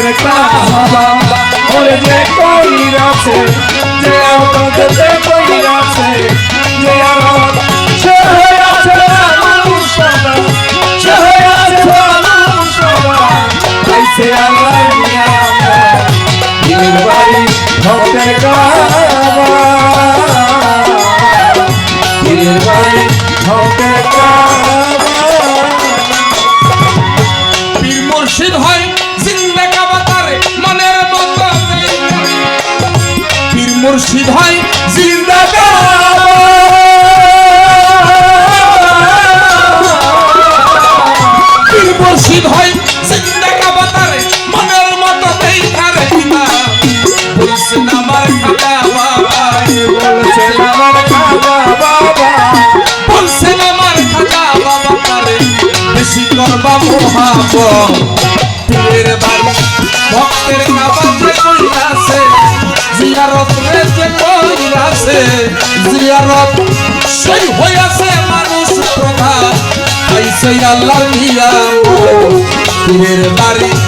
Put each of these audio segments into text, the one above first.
ভক্তের কাবা ওরে যে কইরাছে যে আবাদত কইরাছে যে আবাদ সে হইয়াছে মানুষ সদা সে হইয়াছে মানুষ সদা পাইছে আল্লাহ নিয়ামত পীর বাড়ি ভক্তের কাবা। পীর বাড়ি ভক্তের কাবা। মুর্শিদ হয় মুর্শিদ হয় মনের মতো আমার খাজা বাবা বলছেন আমার খাজা বাবা বলছেন আমার খাজা বাবা তারে বেশি করবা মোহাব ভক্তের কইরাছে জিয়ারত রে যে কইরাছে জিয়ারত সেই হইয়াছে মানুষ প্রধান। আইছে আল্লাহর নিয়াম পীরের বাড়ি।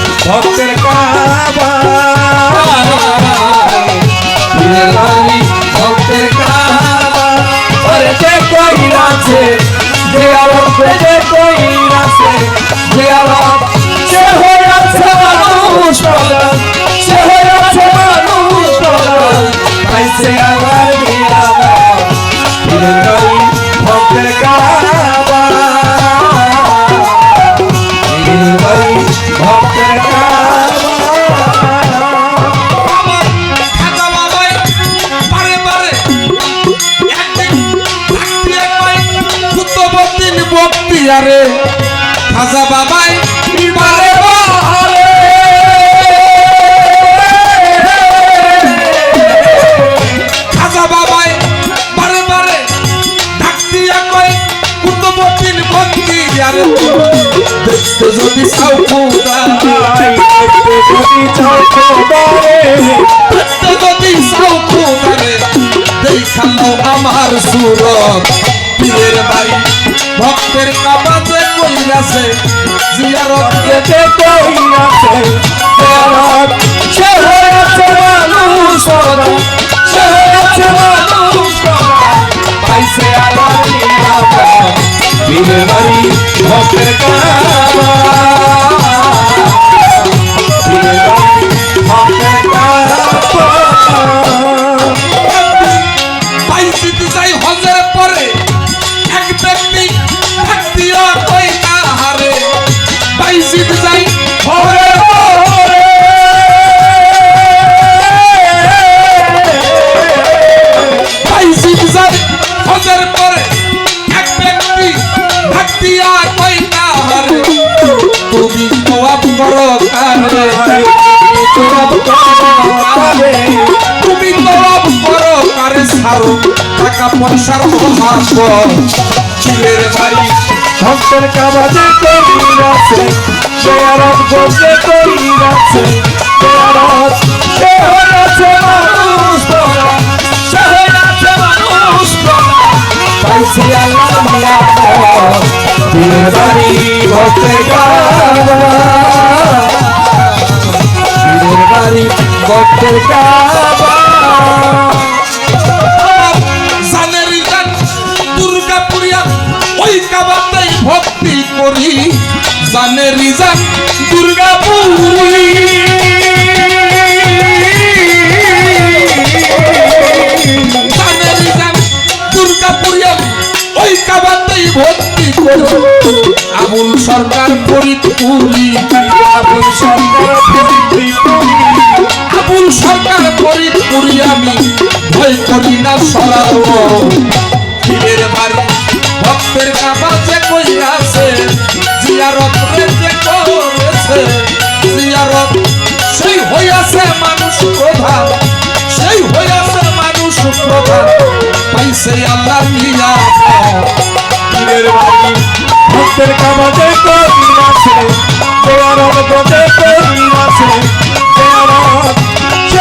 ভক্তের কাবাতে কইরাছে, জিয়ারত কেটে কইরাছে। জিয়ারত সে আছে মানুষ সদা সে আছে মানুষ সদা পাইছে আলাদা নিরাপদ বাড়ি ভক্তের কাবা। তুমি তলব করো কারে সারো টাকা পয়সার অভাব ছেলের বাড়ি ভক্তের কাবাজে করিরাছে সে আরব বসে নিয়ামত বাড়ি ভক্তের কাবা পীর বাড়ি ভক্তের কাবা। জানের জান দুর্গাপুরিয়া ওই কাবাতেই ভক্তি করি। জানের জান দুর্গাপুরি জানের জান দুর্গাপুরিয়া ওই কাবাতেই ভক্তি করি। আবুল সরকার ফরিদপুরি, আবুল সরকার ভক্তের কাবাতে কইরাছে জিয়ারত রে যে করেছে, জিয়ারত। সেই হইয়াছে মানুষ প্রধান সেই হইয়াছে মানুষ প্রধান পাইছে আল্লাহ নিয়া পীরের বাড়ি, ভক্তের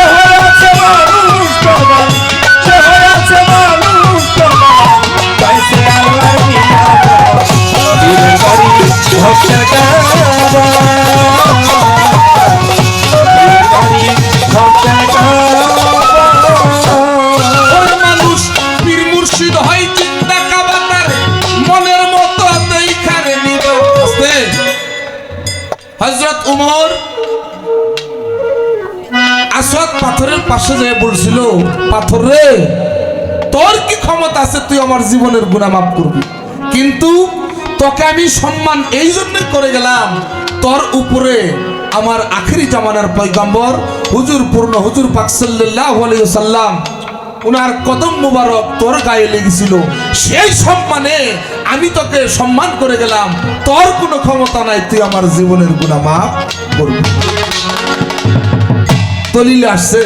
হয়েছে মানুষ হজরত উমর আসওয়াদ পাথরের পাশে যেয়ে বলছিল, পাথর রে কি ক্ষমতা আছে? তুই আমার জীবনের গুণা মাফ করবি। কিন্তু তোকে আমি সম্মান এই জন্যই করে গেলাম। তোর উপরে আমার আখেরি জামানার পয়গম্বর, হুজুর পূর্ণ হুজুর পাক উনার কদম মুবারক তোর গায়ে লেগেছিল। সেই সম্মানে আমি তোকে সম্মান করে গেলাম। তোর কোনো ক্ষমতা নাই, তুই আমার জীবনের গুণা মাফ করবি। দলিলে আসছে,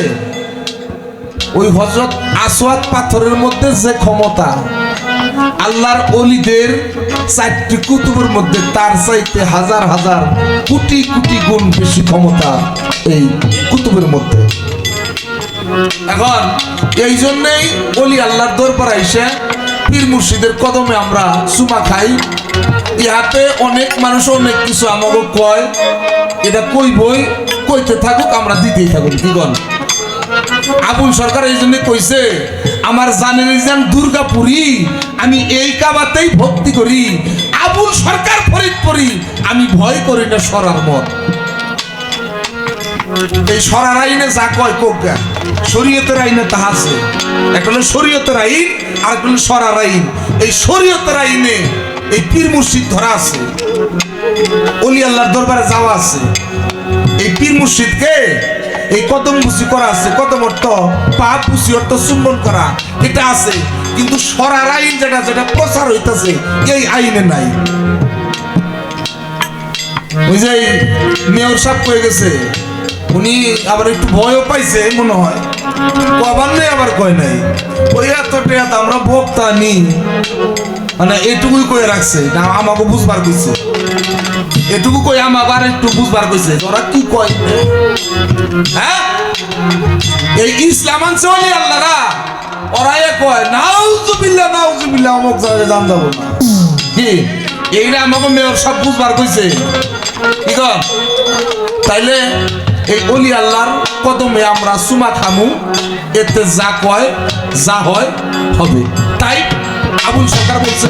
ওই হজরত আসওয়াদ পাথরের মধ্যে যে ক্ষমতা আল্লাহর অলিদের চারটি কুতুবের মধ্যে তার চাইতে হাজার হাজার কোটি কোটি গুণ বেশি ক্ষমতা এই কুতুবের মধ্যে। এখন এই জন্যই অলি আল্লাহর দরবার আইসে পীর মুর্শিদের কদমে আমরা চুমা খাই। ইহাতে অনেক মানুষ অনেক কিছু আমাকে কয়। এটা কই বই? কইতে থাকুক, আমরা দিতেই থাকুক। কি গণ আবুল সরকার এই জন্য কইছে আমার জানের যান দুর্গাপুরি, আমি এই কাবাতেই ভক্তি করি। আবুল সরকার ফরিদপুরি আমি ভয় করি না সরার মত এই সরার আইনে যা কয় কোক। শরীয়তের আইনে তাহা আছে। একটা হলো শরীয়তের আইন আর একটা হলো সরার আইন। এই শরীয়তের আইনে এই পীর মুর্শিদ ধরা আছে। অলি আল্লাহর দরবারে যাওয়া আছে। এই পীর মুর্শিদকে এই কদম বুসি করা আছে, কদম অর্থ পাপ বুসি অর্থ চুম্বন করা, এটা আছে। কিন্তু সরার আইন যেটা যেটা প্রচার হইতাছে, এই আইনে নাই। ওই যে মেয়র সাহেব কয়ে গেছে, উনি আবার একটু ভয়ও পাইছে, মনে হয়। কবার নেই, আবার কয় নাই। ওই এত আমরা ভোক্তা নি। মানে এটুকুই কয়ে রাখছে, না, আমাকে বুঝবার কইছে। এটুকু কই আমাকে আর একটু বুঝবার কইছে। ওরা কি কয়? হ্যাঁ? এই ইসলাম ওলি আল্লাহরা ওরা এ কয় নাউজুবিল্লাহ নাউজুবিল্লাহ অমুক জায়গায় জান যাব না। কি? এইটা আমাকে মেয়র সব বুঝবার কইছে। কি কন? তাইলে এই অলি আল্লাহর কদমে আমরা সুমা খামু এতে যা কয় যা হয় হবে। তাই আবুল সরকার বলছে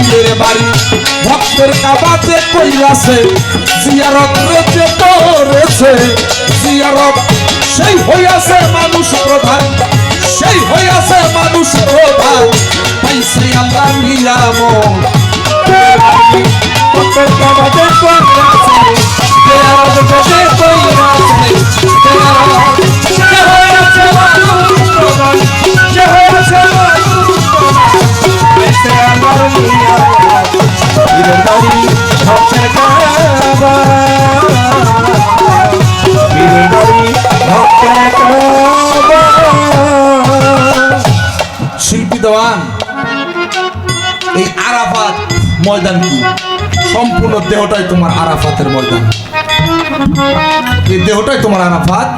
পীরের বাড়ি। ভক্তের কাবাতে কইরাছে, জিয়ারত রেছে করেছে। জিয়ারত, সেই হইয়াছে মানুষ প্রধান, সেই হইয়াছে মানুষ প্রধান। পাইছে আল্লাহ নিয়ামত। শিল্পী দেওয়ান এই আরাফাত ময়দান কি? সম্পূর্ণ দেহটাই তোমার আরাফাতের ময়দান। এই দেহটাই তোমার আরাফাত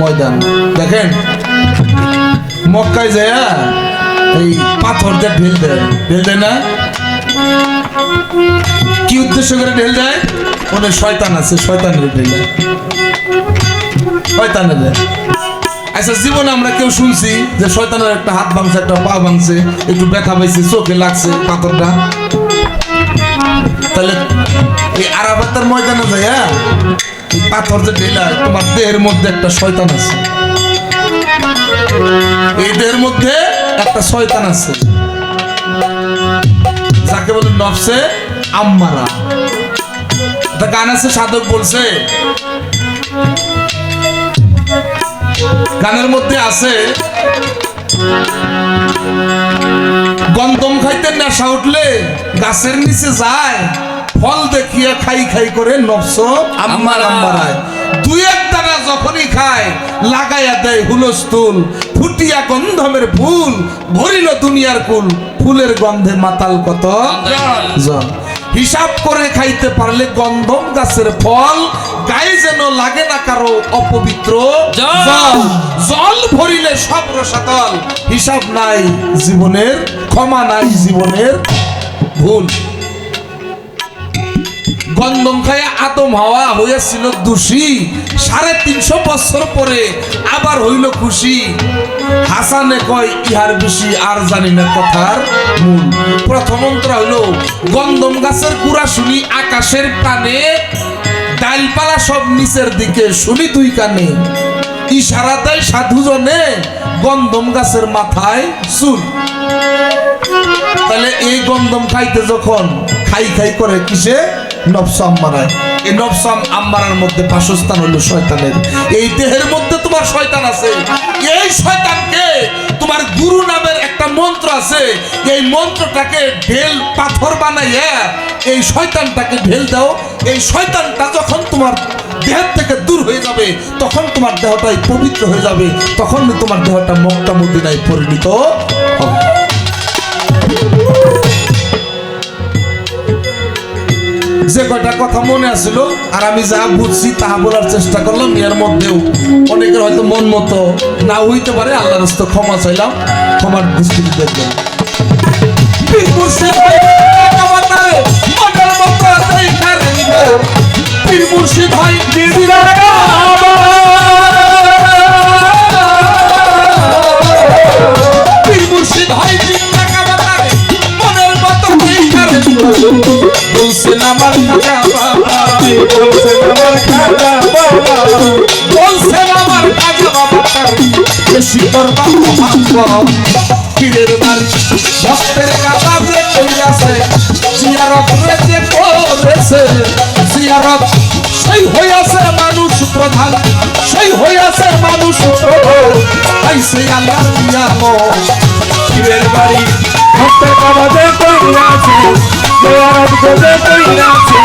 ময়দান। দেখেন, মক্কায় যায় এই পাথর দিয়ে ঢেল দেয়। ঢেল দেয় না? কি উদ্দেশ্য করে ঢেল দেয়? ওদের শয়তান আছে, শয়তানের ঢেল দেয়। শয়তানের দেয় আচ্ছা জীবনে আমরা কেউ শুনছি যে শয়তানের একটা হাত ভাঙছে, একটা পা ভাঙছে, একটু ব্যথা পাইছে, চোখে লাগছে পাথরটা। তাহলে এই আরাবাতার ময়দানে যাইয়া পাথর যে ঢেলা, তোমার দেহের মধ্যে একটা শয়তান আছে। এই দেহের মধ্যে একটা শয়তান আছে। যাকে বলে নফসে আম্মারা। গান আছে, সাধক বলছে গানের মধ্যে আছে গন্দম খাইতে নেশা উঠলে গাছের নিচে যায় ফল দেখিয়া খাই খাই করে নফস আম্মার আম্মারায়। দুই এক দানা যখনই খায় লাগাইয়া দেয় হুলস্থুল ফুটিয়া গন্ধমের ফুল ভরিল দুনিয়ার কুল ফুলের গন্ধে মাতাল কত জন। হিসাব করে খাইতে পারলে গন্ধম গাছের ফল গায়ে যেন লাগে না কারও অপবিত্র জল। ভরিলে সব রসাতল। হিসাব নাই জীবনের ক্ষমা নাই জীবনের ভুল। গন্ধম খায় আদম হাওয়া হয়েছিল দোষী। সাড়ে তিনশো বছর পরে আবার হইল খুশি। হাসানে কয়, ইহার বেশি আর জানি না কথার মূল। প্রথম মন্ত্র হইল, গন্ধম গাছের কুড়া শুনি আকাশের টানে, ডালপালা সব নিচের দিকে শুনি দুই কানে। ইশারা দেয় সাধুজনে গন্ধম গাছের মাথায় চুল। তাহলে এই গন্ধম খাইতে যখন খাই খাই করে কিসে? নবস আম্মারায় এই নবস আম্মারার মধ্যে বাসস্থান হলো শয়তানের। এই দেহের মধ্যে তোমার শয়তান আছে। এই শয়তানকে তোমার গুরু নামের একটা মন্ত্র আছে। এই মন্ত্রটাকে ঢেল পাথর বানাইয়া এই শয়তানটাকে ঢেল দাও। এই শয়তানটা যখন তোমার দেহ থেকে দূর হয়ে যাবে, তখন তোমার দেহটাই পবিত্র হয়ে যাবে। তখন তোমার দেহটা মক্কা মদিনায় পরিণত হবে। যে কয়টা কথা মনে আসছিল আর আমি যা বুঝছি তাহা বলার চেষ্টা করলাম, এর মধ্যেও অনেকের হয়তো মন মতো না হইতে পারে। আল্লাহর ক্ষমা চাইলাম, ক্ষমার দৃষ্টিতে দেখবেন। বেশি করবা মহাত্ম পীরের বাড়ি ভক্তের কাটা যে কইয়াছে জিয়ারত যে করেছে জিয়ারত সেই হইয়াছে মানুষ প্রধান, সেই হইয়াছে মানুষ আইসে আল্লাহ দিয়ামো পীরের বাড়ি ভক্তের কামাতে কইরাছে দেওয়ার গজে কইরাছে